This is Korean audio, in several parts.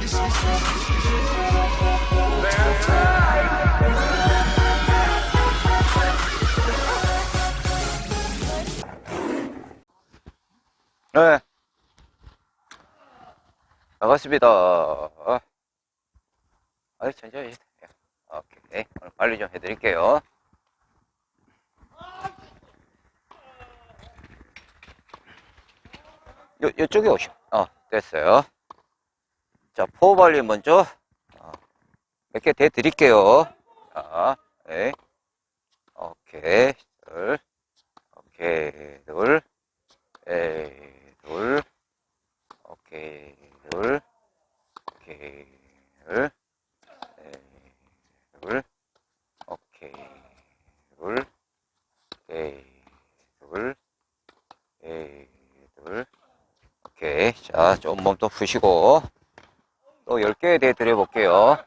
네. 반갑습니다. 어. 아유, 천천히. 예. 오케이. 오늘 빨리 좀 해드릴게요. 요, 요쪽에 오시오. 어, 됐어요. 자, 포 관리 먼저, 어, 몇개 대 드릴게요. 자, 네. 오케이. 둘. 오케이. 둘. 에이, 둘. 오케이. 둘. 오케이. 둘. 에이, 둘. 오케이. 둘. 에이, 둘. 에이, 둘. 오케이. 자, 좀 몸 또 푸시고. 또 10개 대 드려볼게요.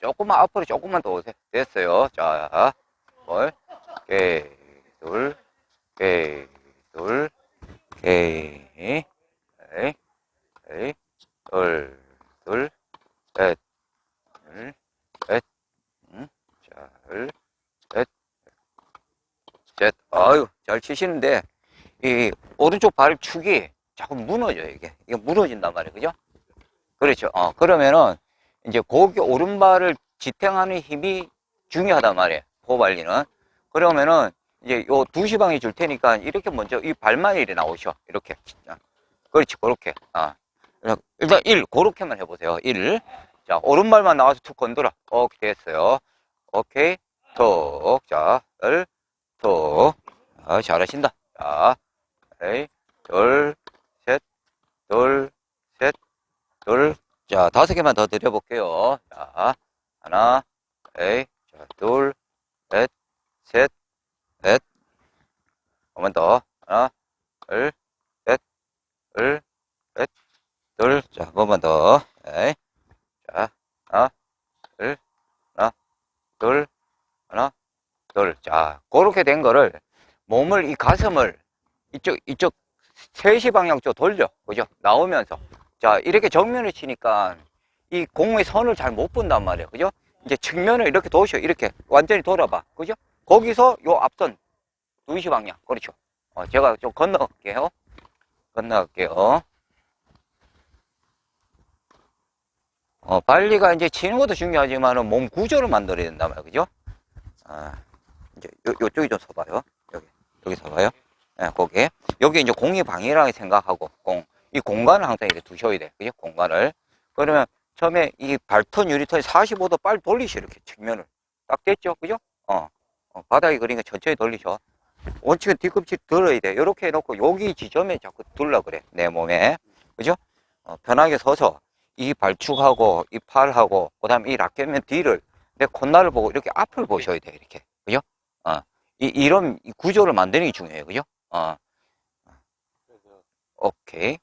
조금만 앞으로 조금만 더 오세요. 됐어요. 자, 뭘. 오케이. 둘. 오케이. 둘. 오케이. 에이. 에이. 둘. 둘. 셋. 둘. 셋. 음. 자, 둘. 셋. 셋. 아유, 잘 치시는데, 이 오른쪽 발축이 자꾸 무너져요, 이게. 이게 무너진단 말이에요. 그죠? 그렇죠. 어, 그러면은, 이제 고기 오른발을 지탱하는 힘이 중요하단 말이에요. 호발리는. 그러면은, 이제 요 두 시방이 줄 테니까 이렇게 먼저 이 발만 이리 나오셔. 이렇게. 어, 그렇지, 그렇게. 아. 일단 1, 그렇게만 해 보세요. 1. 자, 오른발만 나와서 툭 건드려. 오케이, 됐어요. 오케이, 톡. 자, 을, 톡. 아, 잘하신다. 자, 에이, 둘, 셋, 둘, 셋, 둘. 자, 다섯 개만 더 드려볼게요. 자, 하나, 에이, 자, 둘, 셋, 셋, 넷. 한번 더. 하나, 둘, 셋, 둘, 셋, 둘. 자, 한 번만 더. 에이. 자, 하나, 둘, 하나, 둘, 하나, 둘. 자, 그렇게 된 거를 몸을 이 가슴을 이쪽 이쪽 3시 방향 쪽 돌려. 그죠? 나오면서. 자, 이렇게 정면을 치니까 이 공의 선을 잘 못 본단 말이에요. 그죠? 이제 측면을 이렇게 도셔. 이렇게 완전히 돌아봐. 그죠? 거기서 요 앞선 2시 방향. 그렇죠. 어, 제가 좀 건너갈게요. 건너갈게요. 어, 발리가 이제 치는 것도 중요하지만은 몸 구조를 만들어야 된단 말이에요. 그죠? 아, 이제 요, 요쪽이 좀 서봐요. 여기. 여기 서봐요. 예, 거기. 여기 이제 공이 방이라고 생각하고, 공. 이 공간을 항상 이렇게 두셔야 돼. 그죠? 공간을. 그러면 처음에 이 발턴 유리턴이 45도 빨리 돌리셔. 이렇게 측면을. 딱 됐죠? 그죠? 어. 어, 바닥에 그러니까 천천히 돌리셔. 원칙은 뒤꿈치 들어야 돼. 이렇게 해놓고 여기 지점에 자꾸 둘라 그래. 내 몸에. 그죠? 어, 편하게 서서 이 발축하고 이 팔하고 그다음에 이 라켓면 뒤를 내 콧날을 보고 이렇게 앞을 보셔야 돼. 이렇게. 그죠? 어. 이, 이런 이 구조를 만드는 게 중요해요. 그죠? 어. 오케이.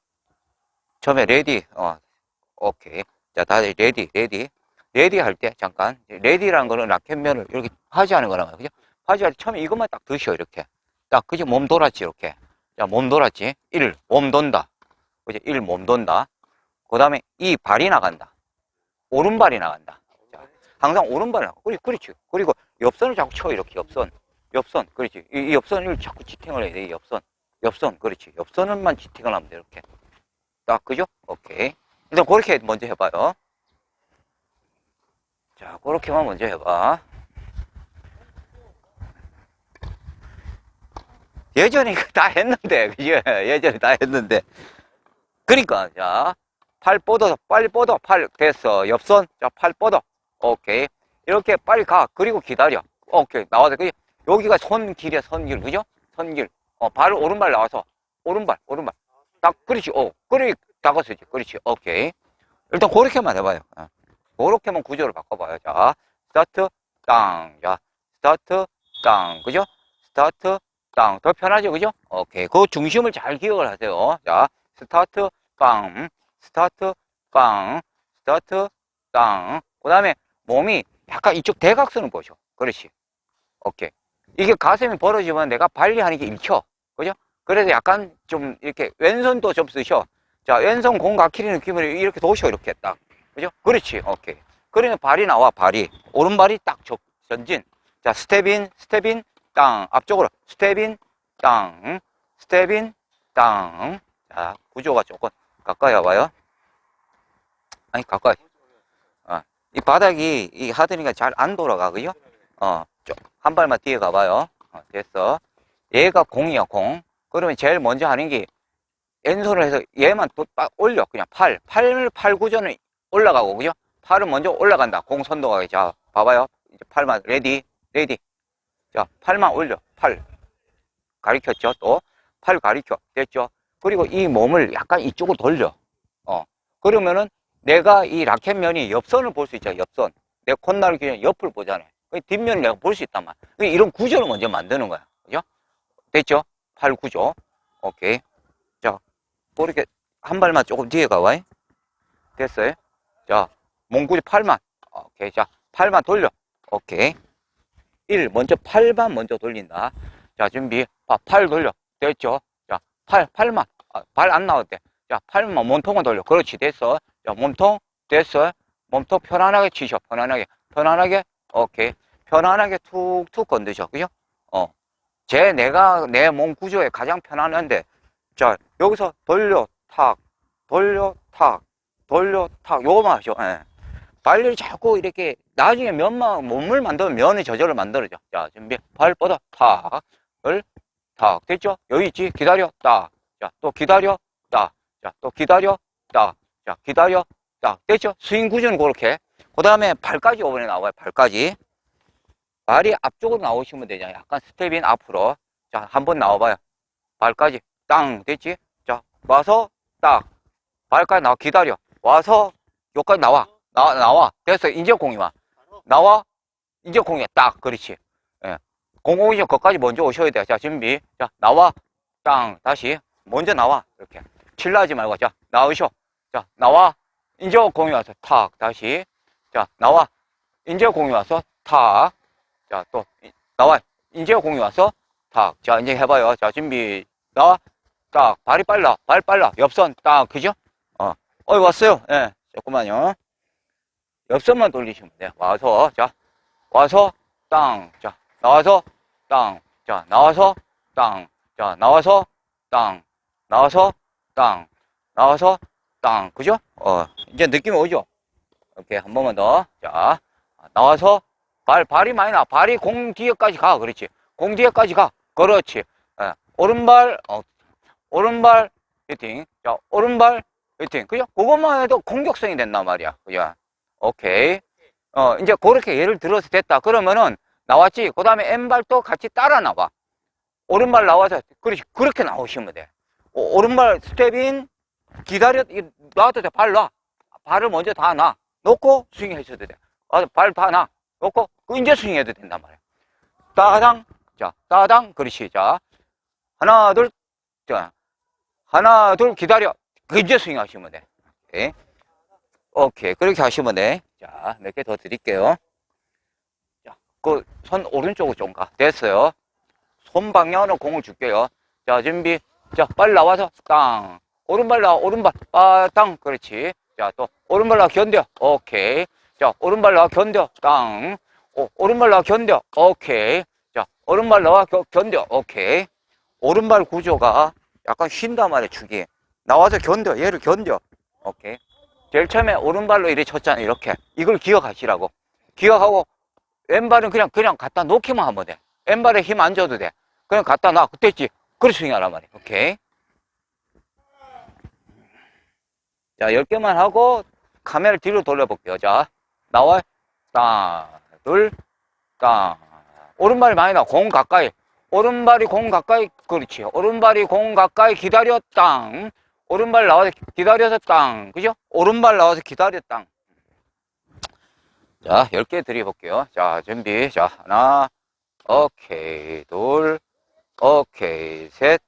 처음에 레디. 어. 오케이. 자, 다들 레디, 레디. 레디 할 때 잠깐 레디라는 거는 라켓면을 이렇게 파지하는 거란 말이에요. 그죠? 파지할 때 처음에 이것만 딱 드셔 이렇게. 딱 그죠? 몸 돌았지 이렇게. 자, 몸 돌았지. 1. 몸 돈다. 그죠? 1. 몸 돈다. 그 다음에 이 발이 나간다. 오른발이 나간다. 자, 항상 오른발이 나가. 그렇지, 그렇지. 그리고 옆선을 자꾸 쳐 이렇게 옆선. 옆선. 그렇지. 이, 이 옆선을 자꾸 지탱을 해야 돼. 이 옆선. 옆선. 그렇지. 옆선을만 지탱을 하면 돼. 이렇게. 딱 그죠? 오케이. 일단 그렇게 먼저 해봐요. 자, 그렇게만 먼저 해봐. 예전에 다 했는데, 그죠? 예전에 다 했는데. 그러니까, 자, 팔 뻗어, 빨리 뻗어, 팔, 됐어. 옆선, 자, 팔 뻗어. 오케이. 이렇게 빨리 가. 그리고 기다려. 오케이. 나와서, 그지? 여기가 손길이야, 손길. 그죠? 손길. 어, 발, 오른발 나와서. 오른발, 오른발. 딱, 그렇지. 어, 그래, 다가서지. 그렇지. 오케이. 일단 그렇게만 해봐요. 어. 그렇게만 구조를 바꿔봐요. 자, 스타트, 땅. 자, 스타트, 땅. 그죠? 스타트, 땅. 더 편하죠? 그죠? 오케이. 그 중심을 잘 기억을 하세요. 자, 스타트, 빵. 스타트, 빵. 스타트, 땅. 그 다음에 몸이 약간 이쪽 대각선을 보셔. 그렇지. 오케이. 이게 가슴이 벌어지면 내가 발리하는 게 읽혀. 그래서 약간 좀 이렇게 왼손도 좀 쓰셔. 자, 왼손 공 각키는 느낌을 이렇게 도셔. 이렇게 딱. 그죠? 그렇지. 오케이. 그러면 발이 나와, 발이. 오른발이 딱 적, 전진. 자, 스텝인, 스텝인, 땅. 앞쪽으로. 스텝인, 땅. 스텝인, 땅. 자, 구조가 조금 가까이 와봐요. 아니, 가까이. 어, 이 바닥이, 이 하드니까 잘 안 돌아가, 그죠? 어, 좀, 한 발만 뒤에 가봐요. 어, 됐어. 얘가 공이야, 공. 그러면 제일 먼저 하는 게, 왼손을 해서 얘만 또 딱 올려. 그냥 팔. 팔, 팔 구조는 올라가고, 그죠? 팔은 먼저 올라간다. 공 선도가. 자, 봐봐요. 이제 팔만, 레디, 레디. 자, 팔만 올려. 팔. 가리켰죠? 또. 팔 가리켜. 됐죠? 그리고 이 몸을 약간 이쪽으로 돌려. 어. 그러면은 내가 이 라켓면이 옆선을 볼 수 있잖아, 옆선. 내 콧날 그냥 옆을 보잖아. 그 뒷면을 내가 볼 수 있단 말이야. 그 이런 구조를 먼저 만드는 거야. 그죠? 됐죠? 팔 구조. 오케이. 자, 그렇게 한 발만 조금 뒤에 가봐. 됐어요? 자, 몸구조 팔만. 오케이. 자, 팔만 돌려. 오케이. 1. 먼저 팔만 먼저 돌린다. 자, 준비. 봐, 팔 돌려. 됐죠? 자, 팔, 팔만. 아, 발안 나왔대. 자, 팔만 몸통을 돌려. 그렇지. 됐어. 자, 몸통. 됐어. 몸통 편안하게 치셔. 편안하게. 편안하게. 오케이. 편안하게 툭툭 건드셔. 그죠? 어. 제 내가 내 몸 구조에 가장 편안한데. 자, 여기서 돌려, 탁. 돌려, 탁. 돌려, 탁. 요거만 하셔. 예. 발을 자꾸 이렇게 나중에 면만 몸을 만들면 면의 저절로 만들어져. 자, 준비. 발 뻗어. 탁. 을 탁. 됐죠? 여기 있지? 기다려. 딱. 자, 또 기다려. 딱. 자, 또 기다려. 딱. 자, 기다려. 딱. 됐죠? 스윙 구조는 그렇게. 그 다음에 발까지 이번에 나와요. 발까지. 발이 앞쪽으로 나오시면 되잖아요. 약간 스텝인 앞으로. 자, 한번 나와봐요. 발까지. 땅. 됐지? 자, 와서 딱. 발까지 나와. 기다려. 와서 여기까지 나와. 나와, 나와. 됐어. 이제 공이 와. 나와. 이제 공이야. 딱. 그렇지. 예. 공공이죠. 거기까지 먼저 오셔야 돼요. 자, 준비. 자, 나와. 땅. 다시. 먼저 나와. 이렇게. 칠라하지 말고. 자, 나오셔. 자, 나와. 이제 공이 와서 탁. 다시. 자, 나와. 이제 공이 와서 탁. 자, 또. 이- 나와. 이제 공이 와서 탁. 자, 이제 해봐요. 자, 준비. 나와. 딱. 발이 빨라. 발 빨라. 옆선. 딱. 그죠? 어. 어, 왔어요. 예. 조금만요. 옆선만 돌리시면 돼요. 와서. 자. 와서. 땅. 자. 나와서. 땅. 자, 나와서. 땅. 자, 나와서. 땅. 나와서. 땅. 나와서. 땅. 그죠? 어. 이제 느낌이 오죠? 오케이. 한 번만 더. 자. 나와서. 발, 발이 많이 나. 발이 공 뒤에까지 가. 그렇지. 공 뒤에까지 가. 그렇지. 예. 오른발, 어, 오른발, 히팅. 자, 오른발, 히팅. 그죠? 그것만 해도 공격성이 된단 말이야. 그죠? 오케이. 어, 이제 그렇게 예를 들어서 됐다. 그러면은, 나왔지? 그 다음에 왼발도 같이 따라 나와. 오른발 나와서, 그렇지. 그렇게 나오시면 돼. 오, 오른발 스텝인, 기다려, 이- 놔도 돼. 발 놔. 발을 먼저 다 놔. 놓고 스윙 하셔도 돼. 아, 발다 놔. 놓고, 그 이제 스윙 해도 된단 말이야. 따당. 자, 따당. 그렇지. 자, 하나, 둘, 자, 하나, 둘, 기다려. 그 이제 스윙 하시면 돼. 오케이. 오케이. 그렇게 하시면 돼. 자, 몇 개 더 드릴게요. 자, 그 손 오른쪽으로 좀 가. 됐어요. 손 방향으로 공을 줄게요. 자, 준비. 자, 빨리 나와서 땅. 오른발 나와, 오른발. 아, 땅. 그렇지. 자, 또 오른발 나와 견뎌. 오케이. 자, 오른발 나와 견뎌. 땅. 오, 오른발 나와 견뎌. 오케이. 자, 오른발 나와 겨- 견뎌. 오케이. 오른발 구조가 약간 쉰단 말이야, 축이. 나와서 견뎌. 얘를 견뎌. 오케이. 제일 처음에 오른발로 이렇게 쳤잖아, 이렇게. 이걸 기억하시라고. 기억하고, 왼발은 그냥, 그냥 갖다 놓기만 하면 돼. 왼발에 힘 안 줘도 돼. 그냥 갖다 놔. 그때지. 그렇게 스윙하란 말이야. 오케이. 자, 10개만 하고, 카메라 뒤로 돌려볼게요. 자, 나와. 땅, 둘, 땅. 오른발이 많이 나. 공 가까이. 오른발이 공 가까이. 그렇지. 오른발이 공 가까이 기다려. 땅. 오른발 나와서 기다려서 땅. 그죠? 오른발 나와서 기다려. 땅. 자, 10개 드려볼게요. 자, 준비. 자, 하나. 오케이. 둘. 오케이. 셋.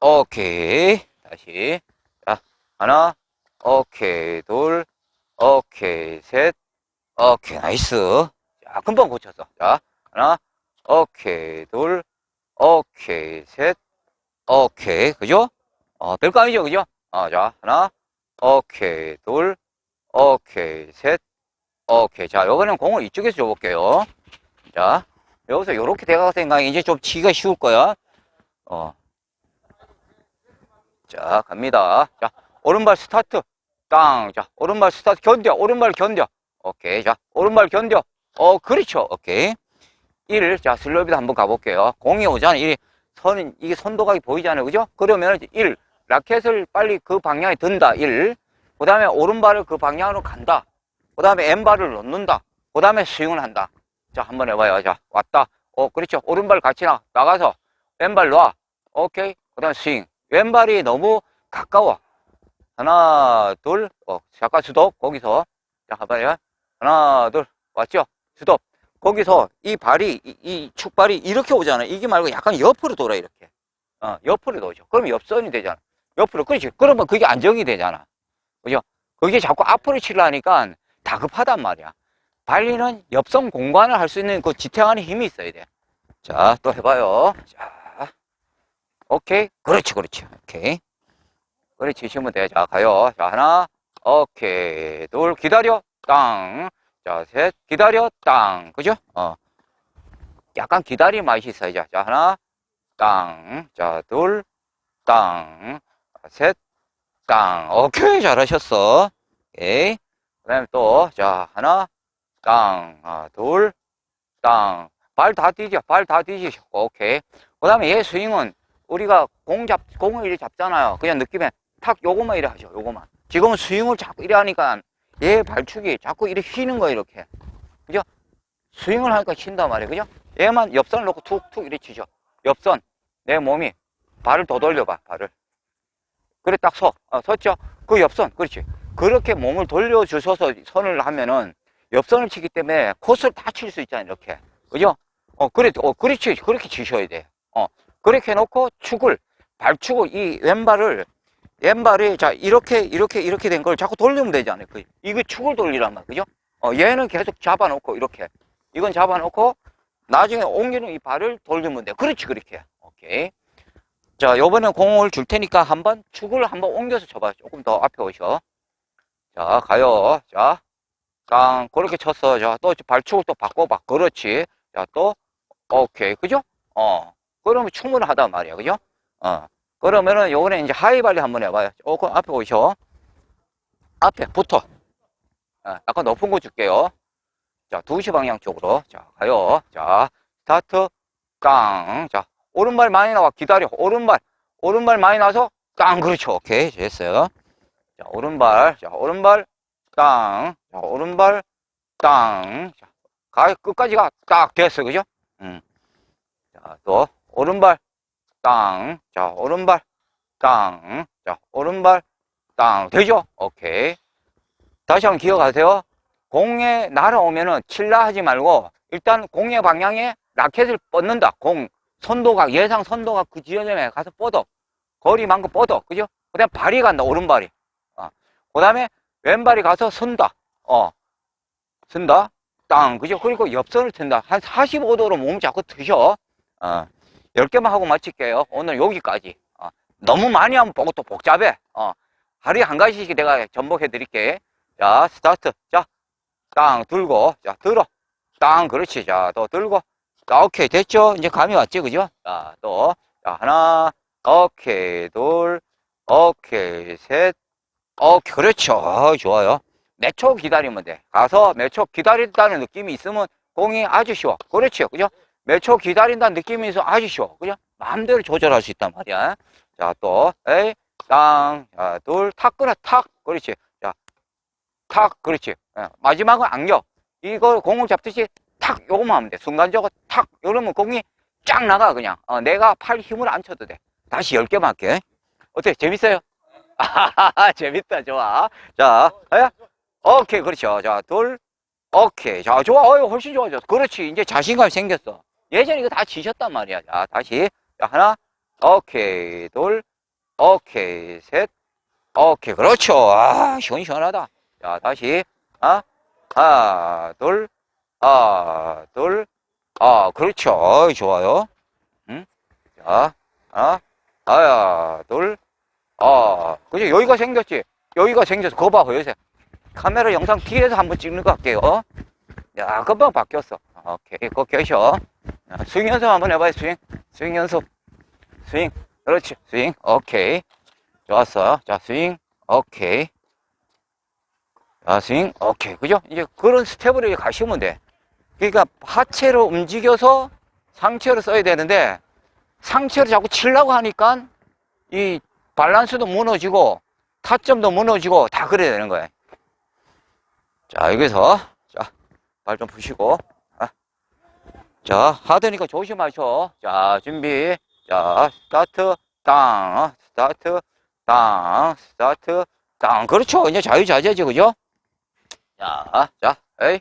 오케이. 다시. 자, 하나. 오케이. 둘. 오케이. 셋. 오케이. 나이스. 자, 금방 고쳤어. 자, 하나. 오케이. 둘. 오케이. 셋. 오케이. 그죠? 어, 별거 아니죠. 그죠? 어, 자, 하나. 오케이. 둘. 오케이. 셋. 오케이. 자, 요거는 공을 이쪽에서 줘볼게요. 자, 여기서 요렇게 대각 생각이 이제 좀 치기가 쉬울 거야. 어. 자, 갑니다. 자, 오른발 스타트. 땅. 자, 오른발 스타트 견뎌. 오른발 견뎌. 오케이. 자, 오른발 견뎌. 어, 그렇죠. 오케이. 1. 자, 슬로비도 한번 가볼게요. 공이 오잖아. 1. 선은, 이게 선도각이 보이잖아요. 그죠? 그러면 1. 라켓을 빨리 그 방향에 든다. 1. 그 다음에 오른발을 그 방향으로 간다. 그 다음에 왼발을 넣는다. 그 다음에 스윙을 한다. 자, 한번 해봐요. 자, 왔다. 어, 그렇죠. 오른발 같이 나, 나가서 왼발 놔. 오케이. 그 다음에 스윙. 왼발이 너무 가까워. 하나, 둘, 어, 잠깐 스톱. 거기서. 자, 가봐요. 하나, 둘. 왔죠? 스톱. 거기서 이 발이, 이, 이 축발이 이렇게 오잖아요. 이게 말고 약간 옆으로 돌아, 이렇게. 어, 옆으로 돌죠. 그럼 옆선이 되잖아. 옆으로. 그렇지. 그러면 그게 안정이 되잖아. 그죠? 그게 자꾸 앞으로 치려니까 다급하단 말이야. 발리는 옆선 공간을 할 수 있는 그 지탱하는 힘이 있어야 돼. 자, 또 해봐요. 자, 오케이. 그렇지, 그렇지. 오케이. 그렇지, 치시면 돼. 자, 가요. 자, 하나, 오케이. 둘, 기다려. 땅. 자, 셋, 기다려. 땅. 그죠? 어. 약간 기다림 맛이 있어야죠. 자, 하나, 땅. 자, 둘, 땅. 셋, 땅. 오케이, 잘하셨어. 오케이. 그 다음에 또, 자, 하나, 땅. 아, 둘, 땅. 발 다 뒤져. 발 다 뒤지셔. 오케이. 그 다음에 얘 스윙은 우리가 공 잡, 공을 이렇게 잡잖아요. 그냥 느낌에 탁 요것만 이래 하죠. 요것만. 지금은 스윙을 자꾸 이래 하니까 얘 발축이 자꾸 이렇게 휘는 거예요. 이렇게. 그죠? 스윙을 하니까 쉰단 말이에요. 그죠? 얘만 옆선을 놓고 툭툭 이렇게 치죠. 옆선. 내 몸이 발을 더 돌려봐. 발을. 그래 딱 서. 어, 섰죠? 그 옆선. 그렇지. 그렇게 몸을 돌려주셔서 선을 하면은 옆선을 치기 때문에 코스를 다 칠 수 있잖아요. 이렇게. 그죠? 어, 그래, 어, 그렇지. 그렇게 치셔야 돼. 어, 그렇게 해놓고 축을, 발축을, 이 왼발을, 왼발이, 자, 이렇게, 이렇게, 이렇게 된 걸 자꾸 돌리면 되잖아요. 그, 이거 축을 돌리란 말, 그죠? 어, 얘는 계속 잡아놓고, 이렇게. 이건 잡아놓고, 나중에 옮기는 이 발을 돌리면 돼. 그렇지, 그렇게. 오케이. 자, 요번엔 공을 줄 테니까 한번 축을 한번 옮겨서 쳐봐. 조금 더 앞에 오셔. 자, 가요. 자, 땅, 그렇게 쳤어. 자, 또 발축을 또 바꿔봐. 그렇지. 자, 또, 오케이. 그죠? 어. 그러면 충분하단 말이야. 그죠? 어. 그러면은 요번에 이제 하이발리 한번 해봐요. 조금 앞에 오셔. 앞에 붙어. 어, 약간 높은 거 줄게요. 자, 2시 방향 쪽으로. 자, 가요. 자, 스타트. 땅. 자, 오른발 많이 나와. 기다려. 오른발. 오른발 많이 나서 땅. 그렇죠. 오케이. 됐어요. 자, 오른발. 자, 오른발. 땅. 자, 오른발. 땅. 자, 가, 끝까지 가. 딱 됐어. 그죠? 음. 자, 또, 오른발. 땅. 자, 오른발. 땅. 자, 오른발. 땅. 되죠? 오케이. 다시 한번 기억하세요. 공에 날아오면은 칠라 하지 말고, 일단 공의 방향에 라켓을 뻗는다. 공. 선도각, 예상 선도각 그 지점에 가서 뻗어. 거리만큼 뻗어. 그죠? 그 다음에 발이 간다. 오른발이. 어. 그 다음에 왼발이 가서 선다. 어. 선다. 땅. 그죠? 그리고 옆선을 튼다. 한 45도로 몸 자꾸 드셔. 어. 10개만 하고 마칠게요. 오늘 여기까지. 어. 너무 많이 하면 보고 또 복잡해. 어. 하루에 한 가지씩 내가 전복해 드릴게. 자, 스타트. 자, 땅 들고. 자, 들어. 땅. 그렇지. 자, 또 들고. 자, 오케이. 됐죠? 이제 감이 왔지. 그죠? 자, 또. 자, 하나. 오케이. 둘. 오케이. 셋. 오케이. 그렇죠. 어, 좋아요. 몇 초 기다리면 돼. 가서 몇 초 기다린다는 느낌이 있으면 공이 아주 쉬워. 그렇죠. 그죠? 몇 초 기다린다는 느낌이 아주 쉬워. 그죠? 마음대로 조절할 수 있단 말이야. 자, 또, 에이, 땅, 자, 둘, 탁 끊어, 탁. 그렇지. 자, 탁. 그렇지. 예, 마지막은 안겨. 이거 공을 잡듯이 탁, 요거만 하면 돼. 순간적으로 탁. 이러면 공이 쫙 나가, 그냥. 어, 내가 팔 힘을 안 쳐도 돼. 다시 10개만 할게. 어때? 재밌어요? 아하하, 재밌다, 좋아. 자, 에? 오케이, 그렇죠. 자, 둘, 오케이. 자, 좋아. 어이, 훨씬 좋아졌어. 그렇지. 이제 자신감이 생겼어. 예전에 이거 다 지셨단 말이야. 자, 다시. 자, 하나, 오케이. 둘, 오케이. 셋, 오케이. 그렇죠. 아, 시원시원하다. 자, 다시. 아, 하나, 둘, 아, 둘, 아, 그렇죠. 어이, 좋아요. 응? 자, 하나, 하나, 둘, 아, 그지? 여기가 생겼지? 여기가 생겨서, 거 봐, 요새. 카메라 영상 뒤에서 한번 찍는 거 할게요. 야, 금방 바뀌었어. 오케이, 그거 계셔. 자, 스윙 연습 한번 해봐요, 스윙. 스윙 연습. 스윙. 그렇지, 스윙. 오케이. 좋았어. 자, 스윙. 오케이. 자, 스윙. 오케이. 그죠? 이제 그런 스텝으로 가시면 돼. 그러니까 하체로 움직여서 상체로 써야 되는데, 상체로 자꾸 치려고 하니까 이 밸런스도 무너지고, 타점도 무너지고, 다 그래야 되는 거예요. 자, 여기서, 자, 발 좀 푸시고, 아. 자, 하드니까 조심하셔. 자, 준비. 자, 스타트, 땅, 스타트, 땅, 스타트, 땅. 그렇죠. 이제 자유자재지, 그죠? 자, 자, 에이.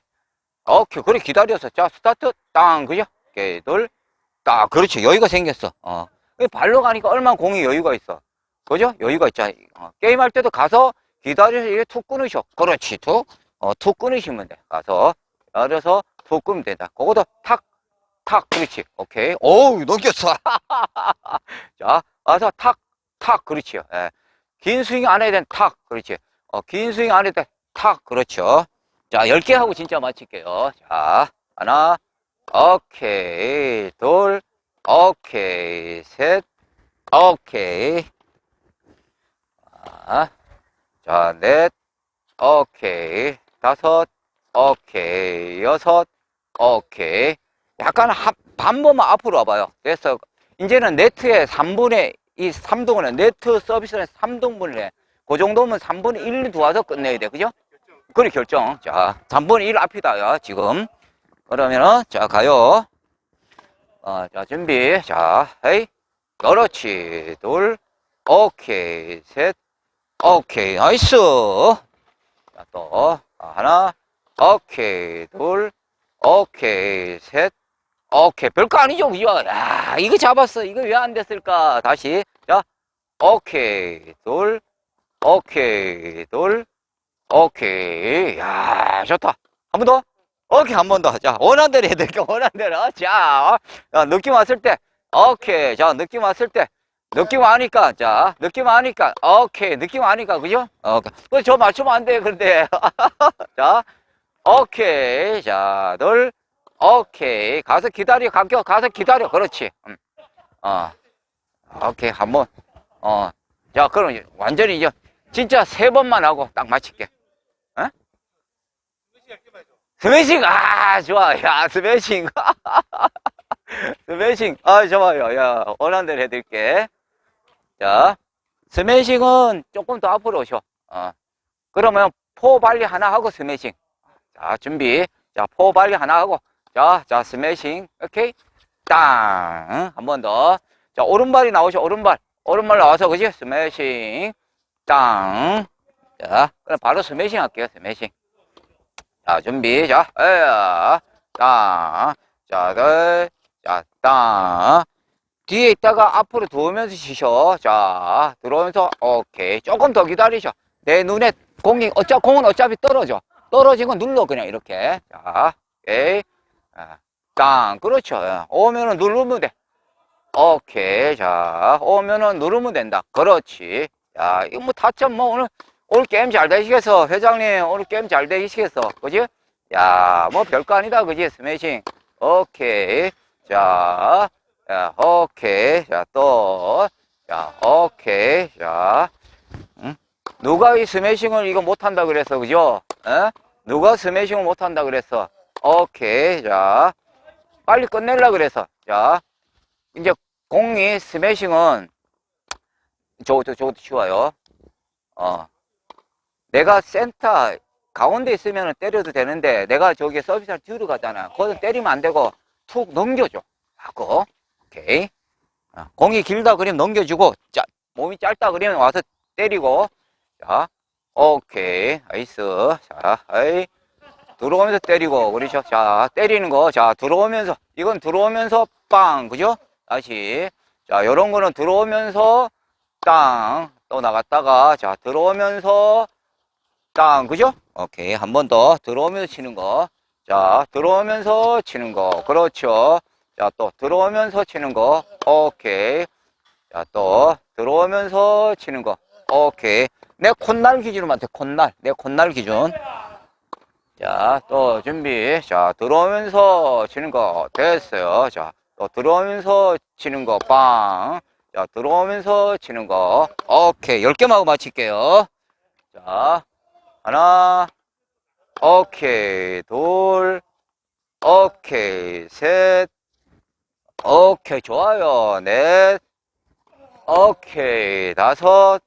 오케이. 그래, 기다려서. 자, 스타트, 땅, 그죠? 오케이, 둘, 딱. 그렇지. 여유가 생겼어. 어. 이 발로 가니까 얼마나 공이 여유가 있어. 그죠? 여유가 있잖아. 어, 게임할 때도 가서 기다려서 이게 툭 끊으셔. 그렇지. 툭. 어, 툭 끊으시면 돼. 가서. 기다려서 툭 끊으면 된다. 그거도 탁, 탁. 그렇지. 오케이. 오우, 넘겼어. 자, 와서 탁, 탁. 그렇지요. 예. 긴 스윙 안 해야 된 탁. 그렇지. 어, 긴 스윙 안 해야 된 탁. 그렇죠. 자, 10개 하고 진짜 마칠게요. 자, 하나. 오케이. 둘. 오케이. 셋. 오케이. 자, 자, 넷. 오케이. 다섯. 오케이. 여섯. 오케이. 약간 한, 반번만 앞으로 와봐요. 그래서 이제는 네트에 3분의 이 3등분에 네트 서비스는 3등분을 해. 그 정도면 3분의 1 도와서 끝내야 돼. 그죠? 그래 결정. 자, 3분의 1 앞이다. 야, 지금. 그러면은 자, 가요. 어, 자, 준비. 자, 헤이. 그렇지. 둘. 오케이. 셋. 오케이. 나이스. 자, 또. 아, 하나. 오케이. 둘. 오케이. 셋. 오케이. 별거 아니죠. 그죠? 아, 이거 잡았어. 이거 왜 안 됐을까? 다시. 자. 오케이. 둘. 오케이. 둘. 오케이. 야, 좋다. 한 번 더. 오케이. 한 번 더. 자, 원한 대로 해야 될까? 원한 대로. 자, 자, 느낌 왔을 때. 오케이. 자, 느낌 왔을 때. 느낌 아니까. 자, 느낌 아니까. 오케이. 느낌 아니까. 그죠? 오케이. 그저 맞추면 안 돼. 그런데. 자, 오케이. 자, 둘. 오케이. 가서 기다려. 가격 가서 기다려. 그렇지. 음. 어. 오케이. 한 번. 어. 자, 그럼 완전히 이제 진짜 세 번만 하고 딱 마칠게. 어? 스매싱. 아, 좋아. 야, 스매싱. 스매싱. 아, 좋아요. 야, 원하는 대로 해드릴게. 자, 스매싱은 조금 더 앞으로 오셔. 어. 그러면 포 발리 하나 하고 스매싱. 자, 준비. 자, 포 발리 하나 하고. 자, 자, 스매싱. 오케이. 땅. 한번 더. 자, 오른발이 나오죠. 오른발. 오른발 나와서, 그지? 스매싱. 땅. 자, 그럼 바로 스매싱 할게요. 스매싱. 자, 준비. 자, 에야. 땅. 자, 들. 자, 땅. 뒤에 있다가 앞으로 들어오면서 치셔. 자, 들어오면서, 오케이. 조금 더 기다리셔. 내 눈에 공이, 어차, 공은 어차피 떨어져. 떨어진 건 눌러, 그냥 이렇게. 자, 오케이. 아, 땅. 그렇죠. 예. 오면은 누르면 돼. 오케이. 자, 오면은 누르면 된다. 그렇지. 자, 이거 뭐 타점 뭐 오늘, 오늘 게임 잘 되시겠어. 회장님, 오늘 게임 잘 되시겠어. 그지? 야, 뭐 별거 아니다. 그지? 스매싱. 오케이. 자, 야, 오케이. 자, 또. 자, 오케이. 자, 응? 누가 이 스매싱을 이거 못한다 그랬어. 그죠? 에? 누가 스매싱을 못한다 그랬어. 오케이. 자, 빨리 끝낼라 그래서. 자, 이제 공이 스매싱은 저것도 저것도 쉬워요. 어, 내가 센터 가운데 있으면 때려도 되는데 내가 저기 서비스를 뒤로 가잖아. 거기서 때리면 안 되고 툭 넘겨줘. 하고 오케이. 어, 공이 길다 그러면 넘겨주고 자, 몸이 짧다 그러면 와서 때리고 자, 오케이. 나이스. 자, 아이. 들어오면서 때리고 그렇죠 자 때리는 거자 들어오면서 이건 들어오면서 빵. 그죠? 다시. 자 요런 거는 들어오면서 땅. 또 나갔다가 자 들어오면서 땅. 그죠? 오케이. 한 번 더. 들어오면서 치는 거자 들어오면서 치는 거. 그렇죠. 자 또 들어오면서 치는 거. 오케이. 자 또 들어오면서 치는 거. 오케이. 내 콧날 기준으로 돼, 콧날. 내 콧날 기준. 자, 또 준비. 자, 들어오면서 치는 거 됐어요. 자, 또 들어오면서 치는 거 빵. 자, 들어오면서 치는 거. 오케이. 10개만 하고 마칠게요. 자, 하나. 오케이. 둘. 오케이. 셋. 오케이. 좋아요. 넷. 오케이. 다섯.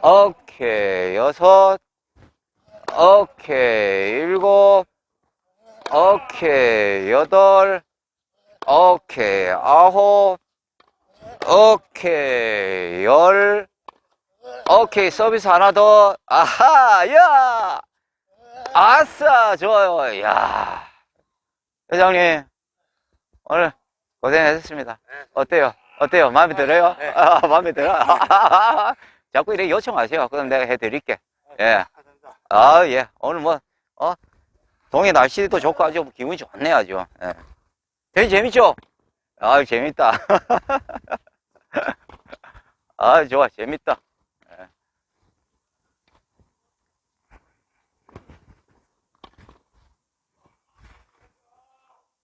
오케이. 여섯. 오케이. 일곱. 오케이. 여덟. 오케이. 아홉. 오케이. 열. 오케이. 서비스 하나 더. 아하. 야. 아싸. 좋아요. 야. 회장님. 오늘 고생하셨습니다. 어때요? 어때요? 마음에 들어요? 네. 아, 마음에 들어? 자꾸 이렇게 요청하세요. 그럼 내가 해드릴게. 예. 아, 예. 오늘 뭐, 어? 동해 날씨도 좋고 아주 기분이 좋네, 아주. 예. 되게 재밌죠? 아, 재밌다. 아, 좋아. 재밌다.